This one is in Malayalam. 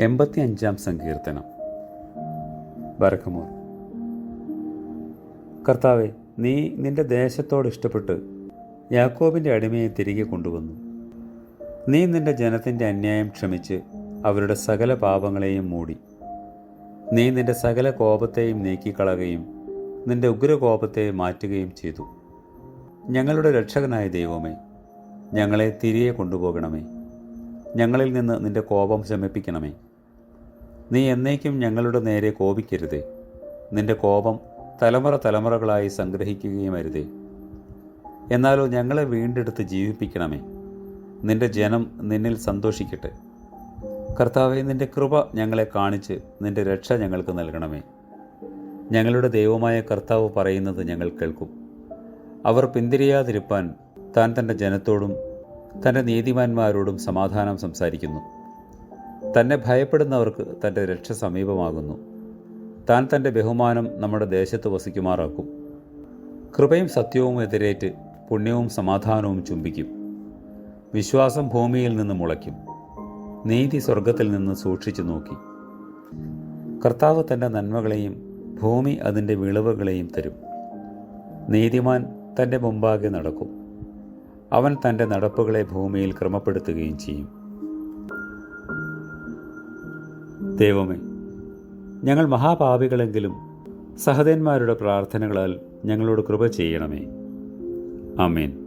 എൺപത്തി അഞ്ചാം സങ്കീർത്തനം. ബറക്കമോർ കർത്താവെ നീ നിന്റെ ദേശത്തോട് ഇഷ്ടപ്പെട്ട് യാക്കോബിന്റെ അടിമയെ തിരികെ കൊണ്ടുവന്നു. നീ നിന്റെ ജനത്തിന്റെ അന്യായം ക്ഷമിച്ച് അവരുടെ സകല പാപങ്ങളെയും മൂടി. നീ നിന്റെ സകല കോപത്തെയും നീക്കിക്കളയുകയും നിന്റെ ഉഗ്രകോപത്തെ മാറ്റുകയും ചെയ്തു. ഞങ്ങളുടെ രക്ഷകനായ ദൈവമേ ഞങ്ങളെ തിരികെ കൊണ്ടുപോകണമേ. ഞങ്ങളിൽ നിന്ന് നിന്റെ കോപം ശമിപ്പിക്കണമേ. നീ എന്നേക്കും ഞങ്ങളുടെ നേരെ കോപിക്കരുതേ. നിന്റെ കോപം തലമുറ തലമുറകളായി സംഗ്രഹിക്കുകയും അരുതേ. എന്നാലോ ഞങ്ങളെ വീണ്ടെടുത്ത് ജീവിപ്പിക്കണമേ. നിന്റെ ജനം നിന്നിൽ സന്തോഷിക്കട്ടെ. കർത്താവെ നിന്റെ കൃപ ഞങ്ങളെ കാണിച്ച് നിന്റെ രക്ഷ ഞങ്ങൾക്ക് നൽകണമേ. ഞങ്ങളുടെ ദൈവമായ കർത്താവ് പറയുന്നത് ഞങ്ങൾ കേൾക്കും. അവർ പിന്തിരിയാതിരിപ്പാൻ താൻ തന്റെ ജനത്തോടും തന്റെ നീതിമാന്മാരോടും സമാധാനം സംസാരിക്കുന്നു. തന്നെ ഭയപ്പെടുന്നവർക്ക് തന്റെ രക്ഷ സമീപമാകുന്നു. താൻ തന്റെ ബഹുമാനം നമ്മുടെ ദേശത്ത് വസിക്കുമാറാക്കും. കൃപയും സത്യവും എതിരേറ്റ് പുണ്യവും സമാധാനവും ചുംബിക്കും. വിശ്വാസം ഭൂമിയിൽ നിന്ന് മുളയ്ക്കും. നീതി സ്വർഗത്തിൽ നിന്ന് സൂക്ഷിച്ചു നോക്കി. കർത്താവ് തന്റെ നന്മകളെയും ഭൂമി അതിന്റെ വിളവുകളെയും തരും. നീതിമാൻ തന്റെ മുമ്പാകെ നടക്കും. അവൻ തന്റെ നടപ്പുകളെ ഭൂമിയിൽ ക്രമപ്പെടുത്തുകയും ചെയ്യും. ദൈവമേ ഞങ്ങൾ മഹാപാപികളെങ്കിലും സഹതന്മാരുടെ പ്രാർത്ഥനകളാൽ ഞങ്ങളോട് കൃപ ചെയ്യണമേ. ആമേൻ.